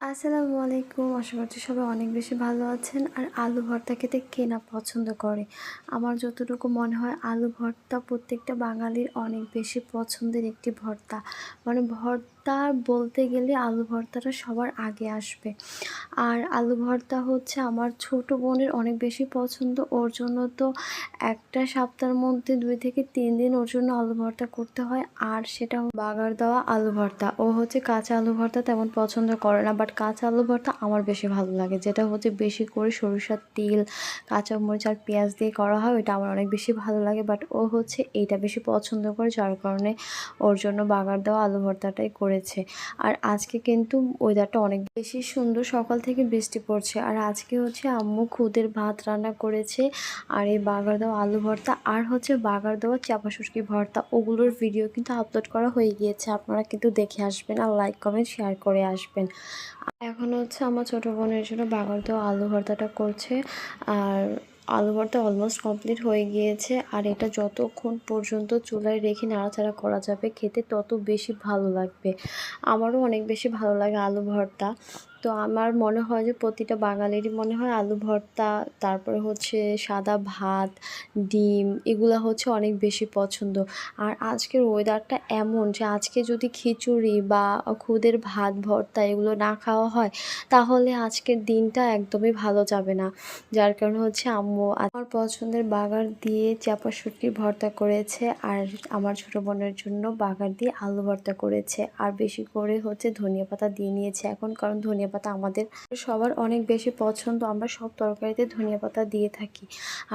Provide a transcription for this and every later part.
আসসালামু আলাইকুম। আশা করছি সবাই অনেক বেশি ভালো আছেন। আর আলু ভর্তা খেতে কে না পছন্দ করে? আমার যতটুকু মনে হয়, আলু ভর্তা প্রত্যেকটা বাঙালির অনেক বেশি পছন্দের একটি ভর্তা। মানে ভর্তা বলতে গেলে আলু ভর্তাটা সবার আগে আসবে। আর আলু ভর্তা হচ্ছে আমার ছোট বোনের অনেক বেশি পছন্দ। ওর জন্য তো একটা সপ্তাহের মধ্যে দুই থেকে তিন দিন ওর জন্য আলু ভর্তা করতে হয়। আর সেটা বাগার দেওয়া আলু ভর্তা ও হচ্ছে কাঁচা আলু ভর্তা তেমন পছন্দ করে না। বাট কাঁচা আলু ভর্তা আমার বেশি ভালো লাগে। যেটা হচ্ছে বেশি করে সরিষার তেল কাঁচা মরিচ আর পেঁয়াজ দিয়ে করা হয়, ওইটা আমার অনেক বেশি ভালো লাগে। বাট ও হচ্ছে এইটা বেশি পছন্দ করে, যার কারণে ওর জন্য বাগার দেওয়া আলু ভর্তাটাই করেছে। আর আজকে কিন্তু ওয়েদারটা অনেক বেশি সুন্দর। সকাল থেকে বৃষ্টি পড়ছে। আর আজকে হচ্ছে আম্মু খুদের ভাত রান্না করেছে। আর এই বাগার দেওয়া আলু ভর্তা আর হচ্ছে বাগার দেওয়া চাপা শুটকি ভর্তা ওগুলোর ভিডিও কিন্তু আপলোড করা হয়ে গিয়েছে। আপনারা কিন্তু দেখে আসবেন আর লাইক কমেন্ট শেয়ার করে আসবেন। এখন হচ্ছে আমার ছোটো বোনের জন্য বাগার দেওয়া আলু ভর্তাটা করছে। আর আলু ভর্তা অলমোস্ট কমপ্লিট হয়ে গিয়েছে আর এটা যতক্ষণ পর্যন্ত চুলায় রেখে নাড়াচাড়া করা যাবে খেতে, তত বেশি ভালো লাগবে। আমারও অনেক বেশি ভালো লাগে আলু ভর্তা। তো আমার মনে হয় যে প্রতিটা বাঙালিরই মনে হয় আলু ভর্তা, তারপরে হচ্ছে সাদা ভাত, ডিম, এগুলো হচ্ছে অনেক বেশি পছন্দ। আর আজকের ওয়েদারটা এমন যে আজকে যদি খিচুড়ি বা খুদের ভাত, ভর্তা এগুলো না খাওয়া হয়, তাহলে আজকের দিনটা একদমই ভালো যাবে না। যার কারণে হচ্ছে আম্মু আমার পছন্দের বাগার দিয়ে চাপা শুটকির ভর্তা করেছে আর আমার ছোটো বোনের জন্য বাগার দিয়ে আলু ভর্তা করেছে। আর বেশি করে হচ্ছে ধনিয়া পাতা দিয়ে নিয়েছে এখন, কারণ ধনিয়া পাতা আমাদের সবার অনেক বেশি পছন্দ। আমরা সব তরকারিতে ধনিয়া পাতা দিয়ে থাকি।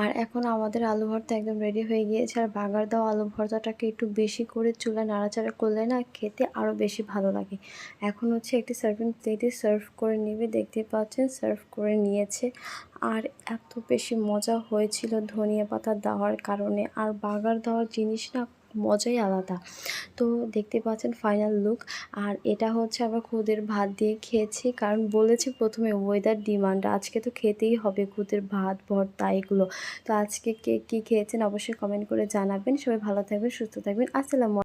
আর এখন আমাদের আলু ভর্তা একদম রেডি হয়ে গিয়েছে। আর বাগার দেওয়া আলু ভর্তাটাকে একটু বেশি করে চুলা নাড়াচাড়া করলে না খেতে আরও বেশি ভালো লাগে। এখন হচ্ছে একটি সার্ভিং প্লেটে সার্ভ করে নেবে। দেখতে পাচ্ছেন সার্ভ করে নিয়েছে। আর এত বেশি মজা হয়েছিল ধনিয়া পাতা দেওয়ার কারণে। আর বাগার দেওয়ার জিনিস না মজাই আলাদা। তো দেখতে পাচ্ছেন ফাইনাল লুক আর এটা হচ্ছে আমরা খুদের ভাত দিয়ে খেয়েছি। কারণ বলেছি প্রথমে ওয়েদার ডিমান্ড আজকে তো খেতেই হবে খুদের ভাত, ভর্তা এগুলো। তো আজকে কে কী খেয়েছেন অবশ্যই কমেন্ট করে জানাবেন। সবাই ভালো থাকবেন, সুস্থ থাকবেন। আসসালামু